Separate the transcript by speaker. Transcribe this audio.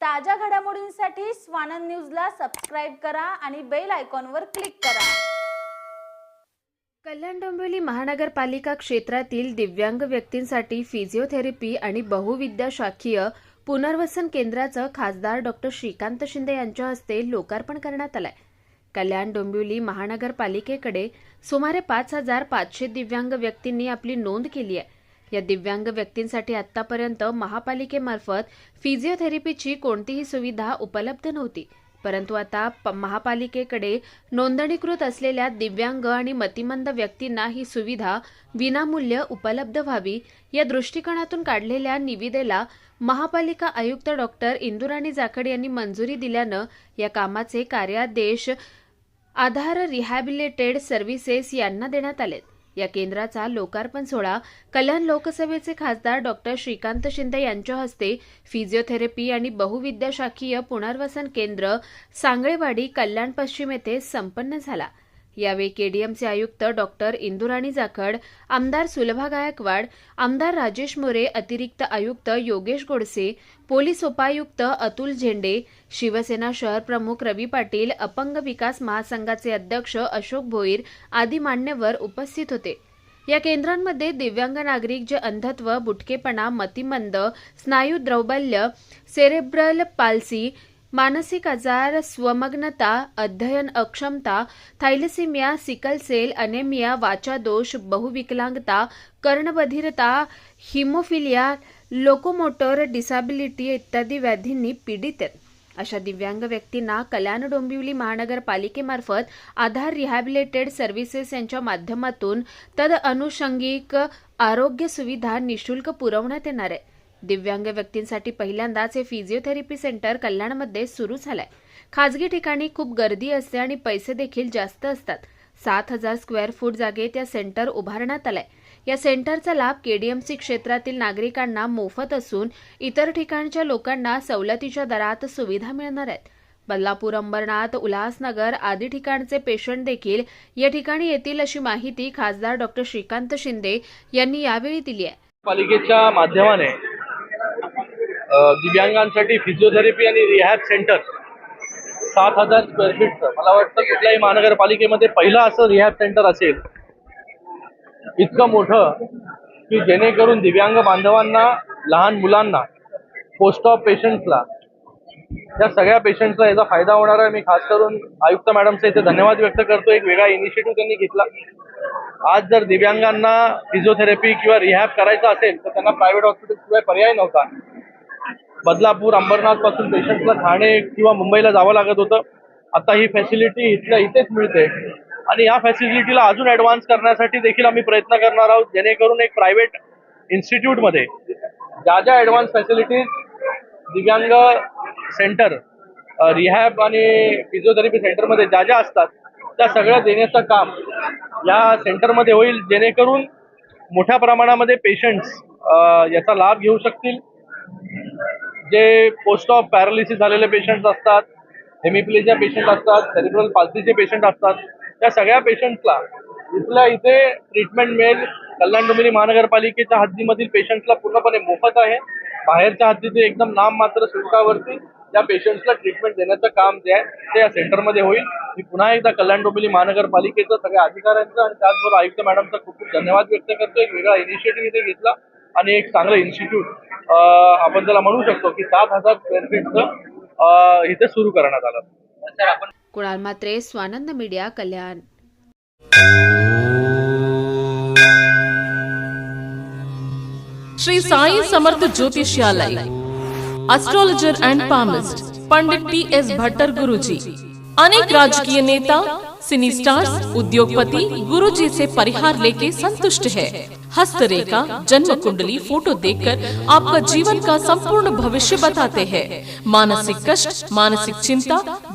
Speaker 1: ताज्या घडामोडींसाठी स्वानंद न्यूजला सबस्क्राईब करा आणि बेल आयकॉनवर क्लिक करा.
Speaker 2: कल्याण डोंबिवली महानगरपालिका क्षेत्रातील दिव्यांग व्यक्तींसाठी फिजिओथेरपी आणि बहुविद्याशाखीय पुनर्वसन केंद्राचं खासदार डॉक्टर श्रीकांत शिंदे यांच्या हस्ते लोकार्पण करण्यात आलंय. कल्याण डोंबिवली महानगरपालिकेकडे सुमारे पाच हजार पाचशे दिव्यांग व्यक्तींनी आपली नोंद केली आहे. या दिव्यांग व्यक्तींसाठी आतापर्यंत महापालिकेमार्फत फिजिओथेरपीची कोणतीही सुविधा उपलब्ध नव्हती. परंतु आता प- महापालिकेकडे नोंदणीकृत असलेल्या दिव्यांग आणि मतिमंद व्यक्तींना ही सुविधा विनामूल्य उपलब्ध व्हावी या दृष्टिकोनातून काढलेल्या निविदेला महापालिका आयुक्त डॉक्टर इंदुराणी जाखड यांनी मंजुरी दिल्यानं या कामाचे कार्यादेश आधार रिहॅबिलिटेड सर्व्हिसेस यांना देण्यात आलेत. या केंद्राचा लोकार्पण सोहळा कल्याण लोकसभेचे खासदार डॉक्टर श्रीकांत शिंदे यांच्या हस्ते फिजिओथेरपी आणि बहुविद्याशाखीय पुनर्वसन केंद्र सांगळेवाडी कल्याण पश्चिम येथे संपन्न झाला. यावेळी केडीएमचे आयुक्त डॉक्टर इंदुराणी जाखड आमदार सुलभा गायकवाड आमदार राजेश मोरे अतिरिक्त आयुक्त योगेश गोडसे पोलीस उपायुक्त अतुल झेंडे शिवसेना शहर प्रमुख रवी पाटील अपंग विकास महासंघाचे अध्यक्ष अशोक भोईर आदी मान्यवर उपस्थित होते. या केंद्रांमध्ये दिव्यांग नागरिक जे अंधत्व बुटकेपणा मतिमंद स्नायू द्रौबल्य सेरेब्रल पाल्सी मानसिक आजार स्वमग्नता अध्ययन अक्षमता थायलेसिमिया सिकल सेल अनेमिया वाचादोष बहुविकलांगता कर्णबधिरता हिमोफिलिया लोकोमोटर डिसॅबिलिटी इत्यादी व्याधींनी पीडित आहेत. अशा दिव्यांग व्यक्तींना कल्याण डोंबिवली महानगरपालिकेमार्फत आधार रिहॅबिलिटेड सर्व्हिसेस यांच्या माध्यमातून तद अनुषंगिक आरोग्य सुविधा निशुल्क पुरवण्यात येणार आहे. दिव्यांग व्यक्तींसाठी पहिल्यांदाच हे फिजिओथेरपी सेंटर कल्याणमध्ये सुरू झालंय. खाजगी ठिकाणी खूप गर्दी असते आणि पैसे देखील जास्त असतात. सात हजार स्क्वेअर फूट जागेत या सेंटर उभारण्यात आलंय. या सेंटरचा लाभ केडीएमसी क्षेत्रातील नागरिकांना मोफत असून इतर ठिकाणच्या लोकांना सवलतीच्या दरात सुविधा मिळणार आहेत. बदलापूर अंबरनाथ उल्हासनगर आदी ठिकाणचे पेशंट देखील या ठिकाणी येतील अशी माहिती खासदार डॉक्टर श्रीकांत शिंदे यांनी यावेळी दिली आहे.
Speaker 3: पालिकेच्या माध्यमाने दिव्यांगांसाठी फिजिओथेरपी आणि रिहॅब सेंटर सात हजार स्क्वेअर फीटचं मला वाटतं कुठल्याही महानगरपालिकेमध्ये पहिलं असं रिहॅब सेंटर असेल इतकं मोठं की जेणेकरून दिव्यांग बांधवांना लहान मुलांना पोस्ट ऑफ पेशंट्सला या सगळ्या पेशंटला याचा फायदा होणार आहे. मी खास करून आयुक्त मॅडमचा इथे धन्यवाद व्यक्त करतो. एक वेगळा इनिशिएटिव्ह त्यांनी घेतला. आज जर दिव्यांगांना फिजिओथेरपी किंवा रिहॅब करायचा असेल तर त्यांना प्रायव्हेट हॉस्पिटल शिवाय पर्याय नव्हता. बदलापूर अंबरनाथपासून पेशंटला ठाणे किंवा मुंबईला जावं लागत होतं. आता ही फॅसिलिटी इथल्या इथेच मिळते. आणि या फॅसिलिटीला अजून ऍडव्हान्स करण्यासाठी देखील आम्ही प्रयत्न करणार आहोत जेणेकरून एक प्रायव्हेट इन्स्टिट्यूटमध्ये ज्या ज्या ऍडव्हान्स फॅसिलिटीज दिव्यांग सेंटर रिहॅब आणि फिजिओथेरपी सेंटरमध्ये ज्या ज्या असतात त्या सगळ्या देण्याचं काम या सेंटरमध्ये होईल जेणेकरून मोठ्या प्रमाणामध्ये पेशंट्स याचा लाभ घेऊ शकतील. जे पोस्ट ऑफ पॅरालिसिस झालेले पेशंट असतात हेमिप्लेजिया पेशंट असतात सेरिब्रल पाल्सीचे पेशंट असतात त्या सगळ्या पेशंट्सला इथल्या इथे ट्रीटमेंट मिळेल. कल्याण डोंबिवली महानगरपालिकेच्या हद्दीमधील पेशंट्सला पूर्णपणे मोफत आहे. बाहेरच्या हद्दीचे एकदम नाम मात्र शुल्कावरती त्या पेशंट्सला ट्रीटमेंट देण्याचं काम जे आहे ते या सेंटरमध्ये होईल. मी पुन्हा एकदा कल्याण डोंबिवली महानगरपालिकेचं सगळ्या अधिकाऱ्यांचं आणि त्याचबरोबर आयुक्त मॅडमचा खूप खूप धन्यवाद व्यक्त करतो एक वेगळा इनिशिएटिव्ह इथे घेतला. आणि एक चांगलं इन्स्टिट्यूट आपण त्याला म्हणू शकतो की सात हजार स्क्वेअर फीटचं इथे सुरू करण्यात आलं.
Speaker 2: Kunal Mhatre Swanand media Kalyan.
Speaker 4: Shri Sai Samarth Jyotishyalay astrologer and palmist Pandit P S Bhattar Guruji अनेक राजकीय नेता सिनी स्टार्स उद्योगपति गुरुजी से परिहार लेके संतुष्ट है. हस्तरेखा जन्म कुंडली फोटो देखकर आपका जीवन का संपूर्ण भविष्य बताते हैं। मानसिक कष्ट मानसिक चिंता